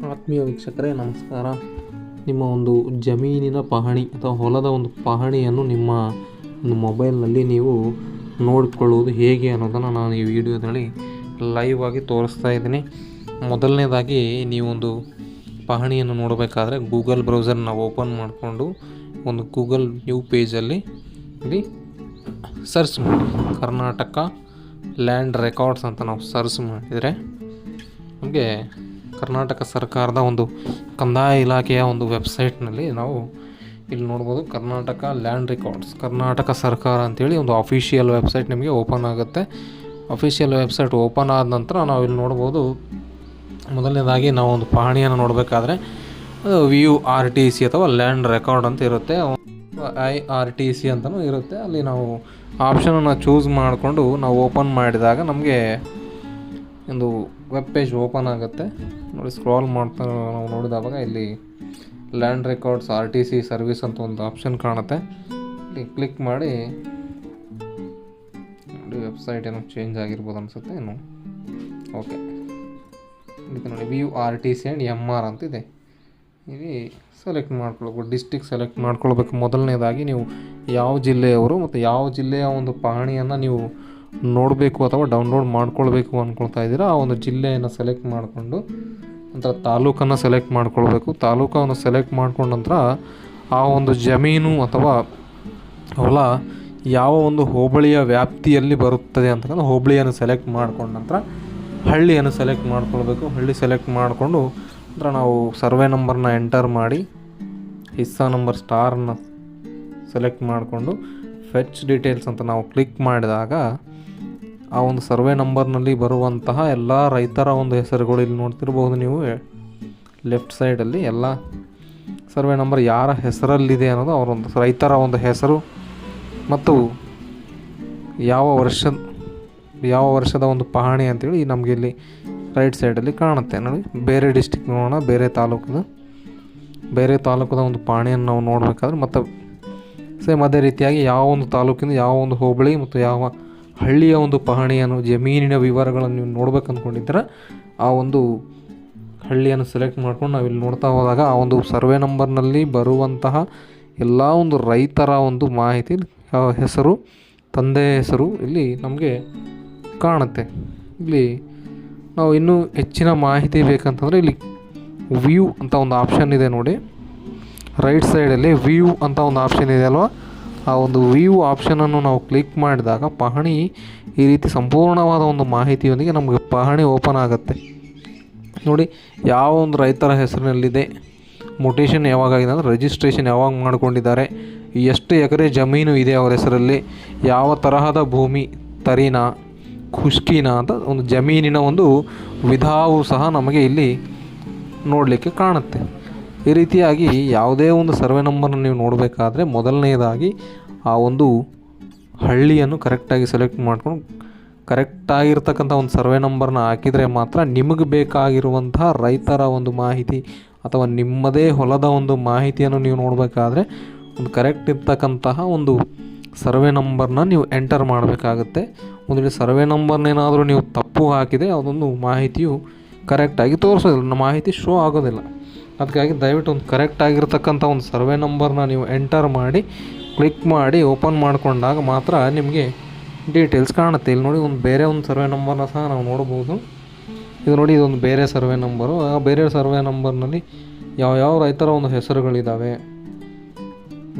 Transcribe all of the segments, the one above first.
ಆತ್ಮೀಯ ವೀಕ್ಷಕರೇ, ನಮಸ್ಕಾರ. ನಿಮ್ಮ ಒಂದು ಜಮೀನಿನ ಪಹಣಿ ಅಥವಾ ಹೊಲದ ಒಂದು ಪಹಣಿಯನ್ನು ನಿಮ್ಮ ಒಂದು ಮೊಬೈಲ್ನಲ್ಲಿ ನೀವು ನೋಡಿಕೊಳ್ಳುವುದು ಹೇಗೆ ಅನ್ನೋದನ್ನು ನಾನು ಈ ವಿಡಿಯೋದಲ್ಲಿ ಲೈವ್ ಆಗಿ ತೋರಿಸ್ತಾ ಇದ್ದೀನಿ. ಮೊದಲನೇದಾಗಿ ನೀವೊಂದು ಪಹಣಿಯನ್ನು ನೋಡಬೇಕಾದ್ರೆ ಗೂಗಲ್ ಬ್ರೌಸರ್ನ ಓಪನ್ ಮಾಡಿಕೊಂಡು ಒಂದು ಗೂಗಲ್ ನ್ಯೂ ಪೇಜಲ್ಲಿ ಇಲ್ಲಿ ಸರ್ಚ್ ಮಾಡಿ. ಕರ್ನಾಟಕ ಲ್ಯಾಂಡ್ ರೆಕಾರ್ಡ್ಸ್ ಅಂತ ನಾವು ಸರ್ಚ್ ಮಾಡಿದರೆ ನಮಗೆ ಕರ್ನಾಟಕ ಸರ್ಕಾರದ ಒಂದು ಕಂದಾಯ ಇಲಾಖೆಯ ಒಂದು ವೆಬ್ಸೈಟ್ನಲ್ಲಿ ನಾವು ಇಲ್ಲಿ ನೋಡ್ಬೋದು ಕರ್ನಾಟಕ ಲ್ಯಾಂಡ್ ರೆಕಾರ್ಡ್ಸ್, ಕರ್ನಾಟಕ ಸರ್ಕಾರ ಅಂತೇಳಿ ಒಂದು ಅಫಿಷಿಯಲ್ ವೆಬ್ಸೈಟ್ ನಿಮಗೆ ಓಪನ್ ಆಗುತ್ತೆ. ಅಫಿಷಿಯಲ್ ವೆಬ್ಸೈಟ್ ಓಪನ್ ಆದ ನಂತರ ನಾವು ಇಲ್ಲಿ ನೋಡ್ಬೋದು, ಮೊದಲನೇದಾಗಿ ನಾವು ಒಂದು ಪಹಣಿಯನ್ನು ನೋಡಬೇಕಾದ್ರೆ ವ್ಯೂ ಆರ್ ಟಿ ಸಿ ಅಥವಾ ಲ್ಯಾಂಡ್ ರೆಕಾರ್ಡ್ ಅಂತ ಇರುತ್ತೆ. ಐ ಆರ್ ಟಿ ಸಿ ಅಂತಲೂ ಇರುತ್ತೆ. ಅಲ್ಲಿ ನಾವು ಆಪ್ಷನನ್ನು ಚೂಸ್ ಮಾಡಿಕೊಂಡು ನಾವು ಓಪನ್ ಮಾಡಿದಾಗ ನಮಗೆ ಒಂದು ವೆಬ್ ಪೇಜ್ ಓಪನ್ ಆಗುತ್ತೆ. ನೋಡಿ ಸ್ಕ್ರಾಲ್ ಮಾಡ್ತಾ ನಾವು ನೋಡಿದಾಗ ಇಲ್ಲಿ land records R T C service ಅಂತ ಒಂದು ಆಪ್ಷನ್ ಕಾಣುತ್ತೆ. ಇಲ್ಲಿ ಕ್ಲಿಕ್ ಮಾಡಿ. ನೋಡಿ ವೆಬ್ಸೈಟ್ ಏನೋ ಚೇಂಜ್ ಆಗಿರ್ಬೋದು ಅನಿಸುತ್ತೆ ಏನು? ಓಕೆ ಇದಕ್ಕೆ ನೋಡಿ U R T C and M R ಅಂತಿದೆ. ಇಲ್ಲಿ ಸೆಲೆಕ್ಟ್ ಮಾಡ್ಕೊಳ್ಬೇಕು ಡಿಸ್ಟಿಕ್ ಸೆಲೆಕ್ಟ್ ಮಾಡ್ಕೊಳ್ಬೇಕು. ಮೊದಲನೇದಾಗಿ ನೀವು ಯಾವ ಜಿಲ್ಲೆಯವರು ಮತ್ತು ಯಾವ ಜಿಲ್ಲೆಯ ಒಂದು ಪಹಣಿಯನ್ನು ನೀವು ನೋಡಬೇಕು ಅಥವಾ ಡೌನ್ಲೋಡ್ ಮಾಡ್ಕೊಳ್ಬೇಕು ಅಂದ್ಕೊಳ್ತಾ ಇದ್ದೀರಾ? ಆ ಒಂದು ಜಿಲ್ಲೆಯನ್ನು ಸೆಲೆಕ್ಟ್ ಮಾಡಿಕೊಂಡು, ನಂತರ ತಾಲೂಕನ್ನು ಸೆಲೆಕ್ಟ್ ಮಾಡ್ಕೊಳ್ಬೇಕು. ತಾಲೂಕನ್ನು ಸೆಲೆಕ್ಟ್ ಮಾಡ್ಕೊಂಡ ನಂತರ ಆ ಒಂದು ಜಮೀನು ಅಥವಾ ಹೊಲ ಯಾವ ಒಂದು ಹೋಬಳಿಯ ವ್ಯಾಪ್ತಿಯಲ್ಲಿ ಬರುತ್ತದೆ ಅಂತಕ್ಕಂಥ ಹೋಬಳಿಯನ್ನು ಸೆಲೆಕ್ಟ್ ಮಾಡ್ಕೊಂಡ ನಂತರ ಹಳ್ಳಿಯನ್ನು ಸೆಲೆಕ್ಟ್ ಮಾಡ್ಕೊಳ್ಬೇಕು. ಹಳ್ಳಿ ಸೆಲೆಕ್ಟ್ ಮಾಡಿಕೊಂಡು ನಂತರ ನಾವು ಸರ್ವೆ ನಂಬರ್ನ ಎಂಟರ್ ಮಾಡಿ ಹಿಸ್ಸಾ ನಂಬರ್ ಸ್ಟಾರನ್ನು ಸೆಲೆಕ್ಟ್ ಮಾಡಿಕೊಂಡು ಫೆಚ್ ಡೀಟೇಲ್ಸ್ ಅಂತ ನಾವು ಕ್ಲಿಕ್ ಮಾಡಿದಾಗ ಆ ಒಂದು ಸರ್ವೆ ನಂಬರ್ನಲ್ಲಿ ಬರುವಂತಹ ಎಲ್ಲ ರೈತರ ಒಂದು ಹೆಸರುಗಳು ಇಲ್ಲಿ ನೋಡ್ತಿರ್ಬೋದು ನೀವು. ಲೆಫ್ಟ್ ಸೈಡಲ್ಲಿ ಎಲ್ಲ ಸರ್ವೆ ನಂಬರ್ ಯಾರ ಹೆಸರಲ್ಲಿದೆ ಅನ್ನೋದು ಅವರೊಂದು ರೈತರ ಒಂದು ಹೆಸರು ಮತ್ತು ಯಾವ ವರ್ಷ ಯಾವ ವರ್ಷದ ಒಂದು ಪಹಣಿ ಅಂತೇಳಿ ನಮಗೆ ಇಲ್ಲಿ ರೈಟ್ ಸೈಡಲ್ಲಿ ಕಾಣುತ್ತೆ. ನೋಡಿ, ಬೇರೆ ಡಿಸ್ಟಿಕ್ ನೋಡೋಣ. ಬೇರೆ ತಾಲೂಕದ ಬೇರೆ ತಾಲೂಕದ ಒಂದು ಪಹಣಿಯನ್ನು ನಾವು ನೋಡಬೇಕಾದ್ರೆ ಮತ್ತು ಸೇಮ್ ಅದೇ ರೀತಿಯಾಗಿ ಯಾವ ಒಂದು ತಾಲೂಕಿನ, ಯಾವ ಒಂದು ಹೋಬಳಿ ಮತ್ತು ಯಾವ ಹಳ್ಳಿಯ ಒಂದು ಪಹಣಿಯನ್ನು, ಜಮೀನಿನ ವಿವರಗಳನ್ನು ನೀವು ನೋಡ್ಬೇಕು ಅಂದ್ಕೊಂಡಿದ್ರೆ ಆ ಒಂದು ಹಳ್ಳಿಯನ್ನು ಸೆಲೆಕ್ಟ್ ಮಾಡ್ಕೊಂಡು ನಾವಿಲ್ಲಿ ನೋಡ್ತಾ ಹೋದಾಗ ಆ ಒಂದು ಸರ್ವೆ ನಂಬರ್ನಲ್ಲಿ ಬರುವಂತಹ ಎಲ್ಲ ಒಂದು ರೈತರ ಒಂದು ಮಾಹಿತಿ ಹೆಸರು, ತಂದೆ ಹೆಸರು ಇಲ್ಲಿ ನಮಗೆ ಕಾಣುತ್ತೆ. ಇಲ್ಲಿ ನಾವು ಇನ್ನೂ ಹೆಚ್ಚಿನ ಮಾಹಿತಿ ಬೇಕಂತಂದರೆ ಇಲ್ಲಿ ವ್ಯೂ ಅಂತ ಒಂದು ಆಪ್ಷನ್ ಇದೆ ನೋಡಿ. ರೈಟ್ ಸೈಡಲ್ಲಿ ವ್ಯೂ ಅಂತ ಒಂದು ಆಪ್ಷನ್ ಇದೆ ಅಲ್ವಾ? ಆ ಒಂದು ವ್ಯೂ ಆಪ್ಷನನ್ನು ನಾವು ಕ್ಲಿಕ್ ಮಾಡಿದಾಗ ಪಹಣಿ ಈ ರೀತಿ ಸಂಪೂರ್ಣವಾದ ಒಂದು ಮಾಹಿತಿಯೊಂದಿಗೆ ನಮಗೆ ಪಹಣಿ ಓಪನ್ ಆಗುತ್ತೆ. ನೋಡಿ, ಯಾವ ಒಂದು ರೈತರ ಹೆಸರಿನಲ್ಲಿದೆ ಮೊಟೇಷನ್ ಯಾವಾಗಾಗಿದೆ ಅಂದರೆ ರಿಜಿಸ್ಟ್ರೇಷನ್ ಯಾವಾಗ ಮಾಡ್ಕೊಂಡಿದ್ದಾರೆ, ಎಷ್ಟು ಎಕರೆ ಜಮೀನು ಇದೆ ಅವರ ಹೆಸರಲ್ಲಿ, ಯಾವ ತರಹದ ಭೂಮಿ, ತರಿನ, ಖುಷ್ಕಿನ ಅಂತ ಒಂದು ಜಮೀನಿನ ಒಂದು ವಿಧಾವು ಸಹ ನಮಗೆ ಇಲ್ಲಿ ನೋಡಲಿಕ್ಕೆ ಕಾಣುತ್ತೆ. ಈ ರೀತಿಯಾಗಿ ಯಾವುದೇ ಒಂದು ಸರ್ವೆ ನಂಬರ್ನ ನೀವು ನೋಡಬೇಕಾದ್ರೆ ಮೊದಲನೆಯದಾಗಿ ಆ ಒಂದು ಹಳ್ಳಿಯನ್ನು ಕರೆಕ್ಟಾಗಿ ಸೆಲೆಕ್ಟ್ ಮಾಡ್ಕೊಂಡು ಕರೆಕ್ಟಾಗಿರ್ತಕ್ಕಂಥ ಒಂದು ಸರ್ವೆ ನಂಬರ್ನ ಹಾಕಿದರೆ ಮಾತ್ರ ನಿಮಗೆ ಬೇಕಾಗಿರುವಂತಹ ರೈತರ ಒಂದು ಮಾಹಿತಿ ಅಥವಾ ನಿಮ್ಮದೇ ಹೊಲದ ಒಂದು ಮಾಹಿತಿಯನ್ನು ನೀವು ನೋಡಬೇಕಾದ್ರೆ ಒಂದು ಕರೆಕ್ಟ್ ಇರ್ತಕ್ಕಂತಹ ಒಂದು ಸರ್ವೆ ನಂಬರ್ನ ನೀವು ಎಂಟರ್ ಮಾಡಬೇಕಾಗುತ್ತೆ. ಒಂದು ವೇಳೆ ಸರ್ವೆ ನಂಬರ್ನೇನಾದರೂ ನೀವು ತಪ್ಪು ಹಾಕಿದರೆ ಅದೊಂದು ಮಾಹಿತಿಯು ಕರೆಕ್ಟಾಗಿ ತೋರಿಸೋದಿಲ್ಲ ಮಾಹಿತಿ ಶೋ ಆಗೋದಿಲ್ಲ. ಅದಕ್ಕಾಗಿ ದಯವಿಟ್ಟು ಒಂದು ಕರೆಕ್ಟ್ ಆಗಿರ್ತಕ್ಕಂಥ ಒಂದು ಸರ್ವೆ ನಂಬರ್ನ ನೀವು ಎಂಟರ್ ಮಾಡಿ ಕ್ಲಿಕ್ ಮಾಡಿ ಓಪನ್ ಮಾಡಿಕೊಂಡಾಗ ಮಾತ್ರ ನಿಮಗೆ ಡೀಟೇಲ್ಸ್ ಕಾಣುತ್ತೆ. ಇಲ್ಲಿ ನೋಡಿ ಒಂದು ಬೇರೆ ಒಂದು ಸರ್ವೆ ನಂಬರ್ನ ಸಹ ನಾವು ನೋಡ್ಬೋದು. ಇದು ನೋಡಿ ಇದೊಂದು ಬೇರೆ ಸರ್ವೆ ನಂಬರು ಆ ಬೇರೆ ಸರ್ವೆ ನಂಬರ್ನಲ್ಲಿ ಯಾವ ಯಾವ ರೈತರ ಒಂದು ಹೆಸರುಗಳಿದ್ದಾವೆ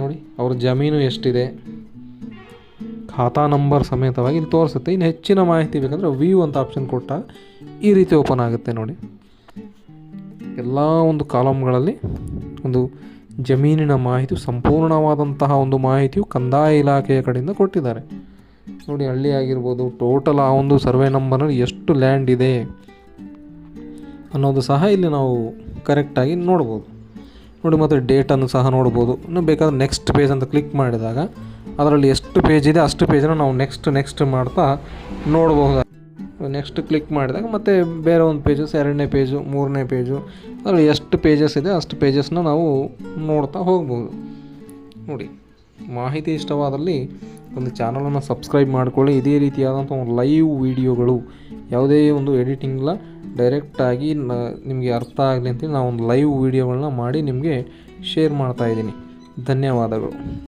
ನೋಡಿ, ಅವ್ರ ಜಮೀನು ಎಷ್ಟಿದೆ? ಖಾತಾ ನಂಬರ್ ಸಮೇತವಾಗಿ ಇಲ್ಲಿ ತೋರಿಸುತ್ತೆ. ಇನ್ನು ಹೆಚ್ಚಿನ ಮಾಹಿತಿ ಬೇಕಂದರೆ ವ್ಯೂ ಅಂತ ಆಪ್ಷನ್ ಕೊಟ್ಟ ಈ ರೀತಿ ಓಪನ್ ಆಗುತ್ತೆ ನೋಡಿ. ಎಲ್ಲ ಒಂದು ಕಾಲಮ್ಗಳಲ್ಲಿ ಒಂದು ಜಮೀನಿನ ಮಾಹಿತಿ, ಸಂಪೂರ್ಣವಾದಂತಹ ಒಂದು ಮಾಹಿತಿಯು ಕಂದಾಯ ಇಲಾಖೆಯ ಕಡೆಯಿಂದ ಕೊಟ್ಟಿದ್ದಾರೆ. ನೋಡಿ, ಹಳ್ಳಿ ಆಗಿರ್ಬೋದು ಟೋಟಲ್ ಆ ಒಂದು ಸರ್ವೆ ನಂಬರ್ನಲ್ಲಿ ಎಷ್ಟು ಲ್ಯಾಂಡ್ ಇದೆ ಅನ್ನೋದು ಸಹ ಇಲ್ಲಿ ನಾವು ಕರೆಕ್ಟಾಗಿ ನೋಡ್ಬೋದು. ನೋಡಿ, ಮತ್ತು ಡೇಟನ್ನು ಸಹ ನೋಡ್ಬೋದು. ಇನ್ನು ಬೇಕಾದ್ರೆ ನೆಕ್ಸ್ಟ್ ಪೇಜ್ ಅಂತ ಕ್ಲಿಕ್ ಮಾಡಿದಾಗ ಅದರಲ್ಲಿ ಎಷ್ಟು ಪೇಜ್ ಇದೆ ಅಷ್ಟು ಪೇಜನ್ನು ನಾವು ನೆಕ್ಸ್ಟ್ ನೆಕ್ಸ್ಟ್ ಮಾಡ್ತಾ ನೋಡಬಹುದು. ನೆಕ್ಸ್ಟ್ ಕ್ಲಿಕ್ ಮಾಡಿದಾಗ ಮತ್ತು ಬೇರೆ ಒಂದು ಪೇಜಸ್ ಎರಡನೇ ಪೇಜು ಮೂರನೇ ಪೇಜು ಅದರಲ್ಲಿ ಎಷ್ಟು ಪೇಜಸ್ ಇದೆ ಅಷ್ಟು ಪೇಜಸ್ನ ನಾವು ನೋಡ್ತಾ ಹೋಗ್ಬೋದು ನೋಡಿ, ಮಾಹಿತಿ ಇಷ್ಟವಾದಲ್ಲಿ ಒಂದು ಚಾನಲನ್ನು ಸಬ್ಸ್ಕ್ರೈಬ್ ಮಾಡಿಕೊಳ್ಳಿ. ಇದೇ ರೀತಿಯಾದಂಥ ಒಂದು ಲೈವ್ ವೀಡಿಯೋಗಳು ಯಾವುದೇ ಒಂದು ಎಡಿಟಿಂಗ್ಲ ಡೈರೆಕ್ಟಾಗಿ ನ, ನಿಮಗೆ ಅರ್ಥ ಆಗಲಿ ಅಂತೇಳಿ ನಾವು ಒಂದು ಲೈವ್ ವೀಡಿಯೋಗಳನ್ನ ಮಾಡಿ ನಿಮಗೆ ಶೇರ್ ಮಾಡ್ತಾಯಿದ್ದೀನಿ ಧನ್ಯವಾದಗಳು.